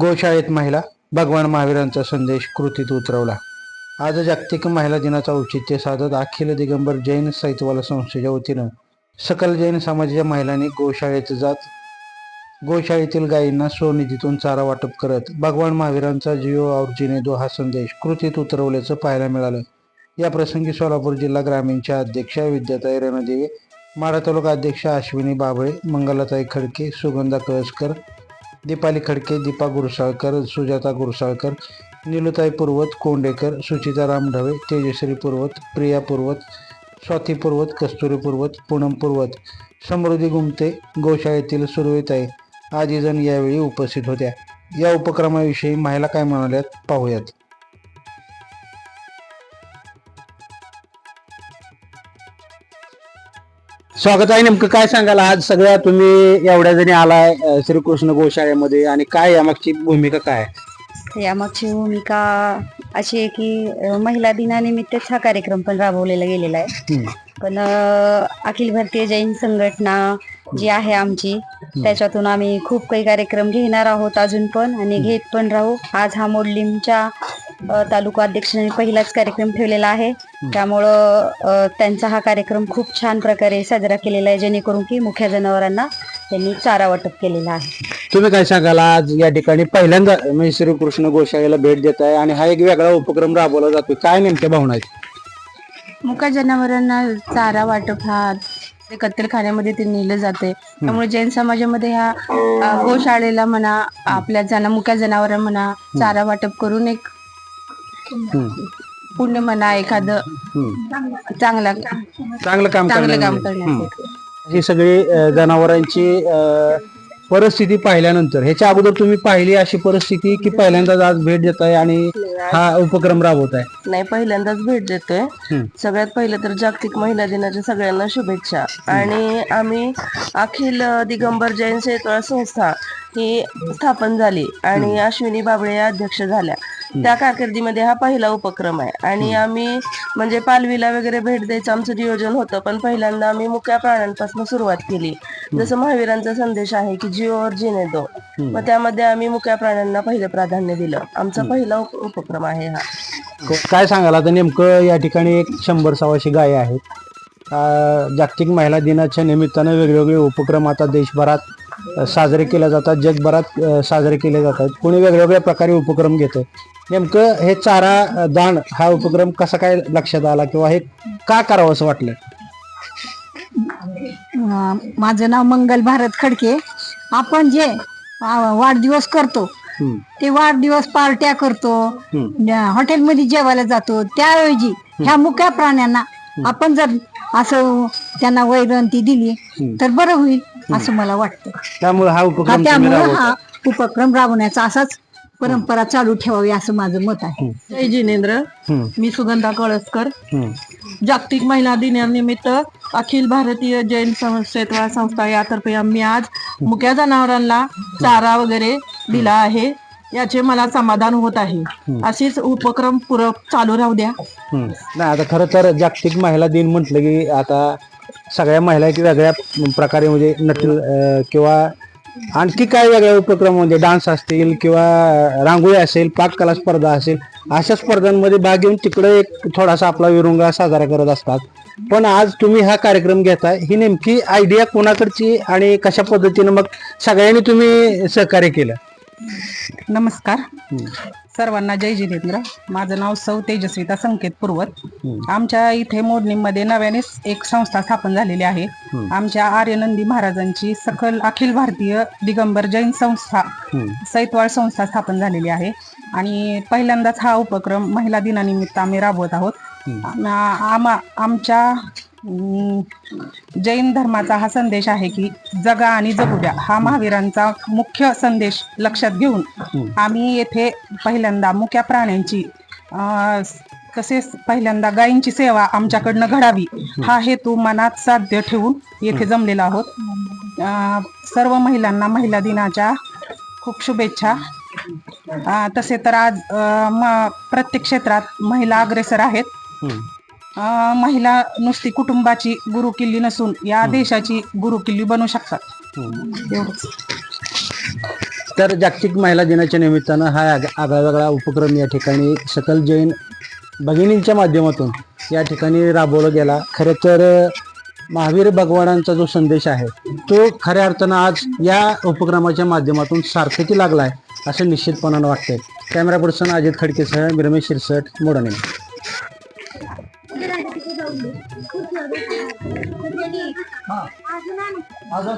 गोशाळेत महिला भगवान महावीरांचा संदेश कृतीत उतरवला. आज जागतिक महिला दिनाचा औचित्य साधत अखिल दिगंबर जैन साहित्यवाला संस्थेच्या वतीनं सकल जैन समाजाच्या महिलांनी गोशाळेत जात गोशाळेतील गायींना स्वनिधीतून चारा वाटप करत भगवान महावीरांचा जिओ और जिने दो हा संदेश कृतीत उतरवल्याचं पाहायला मिळालं. या प्रसंगी सोलापूर जिल्हा ग्रामीणच्या अध्यक्षा विद्याताई रणदेवे माढा तालुका अध्यक्षा अश्विनी बाबळे मंगलाताई खडके सुगंधा कळसकर दीपाली खडके दीपा गुरसाळकर सुजाता गुरसाळकर निलुताई पूर्वत कोंडेकर सुचिता रामढवे तेजश्री पूर्वत प्रिया पूर्वत स्वाती पूर्वत कस्तुरी पूर्वत पूनम पूर्वत समृद्धी गुमते गोशाळेतील सुरवेताई आदी जण यावेळी उपस्थित होत्या. या उपक्रमाविषयी महिला काय म्हणाल्यात पाहूयात. स्वागत आहे. नेमकं काय सांगाल? आज सगळ्या तुम्ही एवढ्या जणी आलाय अं, श्रीकृष्ण गोशाळेमध्ये आणि काय यामागची भूमिका काय आहे? यामागची भूमिका अशी आहे की अ, महिला दिनानिमित्तच हा कार्यक्रम पण राबवलेला गेलेला आहे. हम्म. पण अ, अखिल भारतीय जैन संघटना जी आहे आमची त्याच्यातून आम्ही खूप काही कार्यक्रम घेणार आहोत अजून पण आणि घेत पण राहू. आज हा मोडलीमच्या तालुका अध्यक्षांनी पहिलाच कार्यक्रम ठेवलेला आहे. त्यामुळं त्यांचा हा कार्यक्रम खूप छान प्रकारे साजरा केलेला आहे जेणेकरून की मुख्य जनावरांना त्यांनी चारा वाटप केलेला आहे. तुम्ही काय सांगाल आज या ठिकाणी? पहिल्यांदा म्हणजे श्रीकृष्ण गोशाळेला भेट देत आहे आणि हा एक वेगळा उपक्रम राबवला जातोय. काय नेमक्या भावना आहेत? मुका जनावरांना चारा वाटप हा ते कत्तलखान्यामध्ये ते नेलं जाते त्यामुळे जैन समाजामध्ये ह्या गोशाळेला म्हणा आपल्या जना मुक्या जनावर म्हणा चारा वाटप करून एक. पुण्य म्हणा एखादं. चांगला चांगलं काम चांगलं काम. करण्यासाठी. ही सगळी अ, जनावरांची अ, परिस्थिती पाहिल्यानंतर ह्याच्या अगोदर तुम्ही पाहिली अशी परिस्थिती की पहिल्यांदाच आज भेट देत आहे आणि हा उपक्रम राबवत आहे नाही पहिल्यांदाच भेट देतोय. हम्म. सगळ्यात पहिलं तर जागतिक महिला दिनाच्या सगळ्यांना शुभेच्छा. आणि आम्ही अखिल दिगंबर जैन शेतळा संस्था ही स्थापन झाली आणि अश्विनी बाबळे या अध्यक्ष झाल्या. त्या कारकिर्दीमध्ये हा पहिला उपक्रम आहे. आणि आम्ही म्हणजे पालवीला वगैरे भेट द्यायचं आमचं नियोजन होतं पण पहिल्यांदा आम्ही मुक्या प्राण्यांपासून सुरुवात केली. जसं महावीरांचा संदेश आहे की जीववर जिने दो. मग त्यामध्ये आम्ही मुक्या प्राण्यांना पहिलं प्राधान्य दिलं. आमचा पहिला उप- उपक्रम आहे हा. काय सांगाल? आता नेमकं या ठिकाणी एक शंभर सव्वाशे गाय आहेत. जागतिक महिला दिनाच्या निमित्तानं वेगवेगळे उपक्रम आता देशभरात साजरे केले जातात जगभरात साजरे केले जातात. कोणी वेगवेगळ्या प्रकारे उपक्रम घेतं नेमकं हे चारा दान हा उपक्रम कसा काय लक्षात आला किंवा हे का करावं असं वाटलं? माझं नाव मंगल भारत खडके. आपण जे वाढदिवस करतो ते वाढदिवस पार्ट्या करतो हॉटेलमध्ये जेवायला जातो. त्याऐवजी ह्या मुक्या प्राण्यांना आपण जर असं त्यांना वैरण ती दिली तर बरं होईल. असं मला वाटतं. त्यामुळे हा उपक्रम त्यामुळे. हा उपक्रम राबवण्याचा असाच परंपरा चालू ठेवावी असं माझं मत आहे. जय जिनेंद्र. हम्म, मी सुगंधा कळसकर. हम्म, जागतिक महिला दिनानिमित्त अखिल भारतीय जैन संस्थेतळा संस्था यातर्फे आम्ही आज मुक्या जनावरांना चारा वगैरे दिला आहे. याचे मला समाधान होत आहे. अशीच उपक्रम पुरं चालू राहू द्या. आता खरं तर जागतिक महिला दिन म्हटलं की आता सगळ्या महिला एक वेगळ्या प्रकारे म्हणजे नटल किंवा आणखी काय वेगळ्या उपक्रम म्हणजे डान्स असतील किंवा रांगोळी असेल पाककला स्पर्धा असेल अशा स्पर्धांमध्ये भाग घेऊन तिकडे एक थोडासा आपला विरुंगा साजरा करत असतात. पण आज तुम्ही हा कार्यक्रम घेताय ही नेमकी आयडिया कोणाकडची आणि कशा पद्धतीनं मग सगळ्यांनी तुम्ही सहकार्य केलं? नमस्कार. सर्वांना जय जितेंद्र माझं नाव सौ तेजस्विता संकेत पूर्वत. आमच्या इथे मोडणीमध्ये नव्यानेच एक संस्था स्थापन झालेली आहे. आमच्या आर्यनंदी महाराजांची सखल अखिल भारतीय दिगंबर जैन संस्था सैतवाळ संस्था स्थापन झालेली आहे. आणि पहिल्यांदाच हा उपक्रम महिला दिनानिमित्त आम्ही राबवत आहोत. आम- आमा आमच्या जैन धर्माचा हा संदेश आहे की जगा आणि जगू द्या. हा महावीरांचा मुख्य संदेश लक्षात घेऊन आम्ही येथे पहिल्यांदा मुक्या प्राण्यांची तसेच पहिल्यांदा गायींची सेवा आमच्याकडनं घडावी हा हेतू मनात साध्य ठेवून येथे जमलेला आहोत. सर्व महिलांना महिला दिनाच्या खूप शुभेच्छा. तसे तर आज प्रत्येक क्षेत्रात महिला अग्रेसर आहेत. महिला नुसती कुटुंबाची गुरुकिल्ली नसून या देशाची गुरुकिल्ली बनू शकतात. एवढंच. तर जागतिक महिला दिनाच्या निमित्तानं हा आग- आगळा वेगळा उपक्रम या ठिकाणी सकल जैन भगिनींच्या माध्यमातून या ठिकाणी राबवला गेला. खरं तर महावीर भगवानांचा जो संदेश आहे तो खऱ्या अर्थानं आज या उपक्रमाच्या माध्यमातून सार्थकी लागलाय असं निश्चितपणानं वाटतंय. कॅमेरा पर्सन अजित खडकेसह रमेश शिरसट मोडणे 我这里，我这里，阿珍啊，阿珍。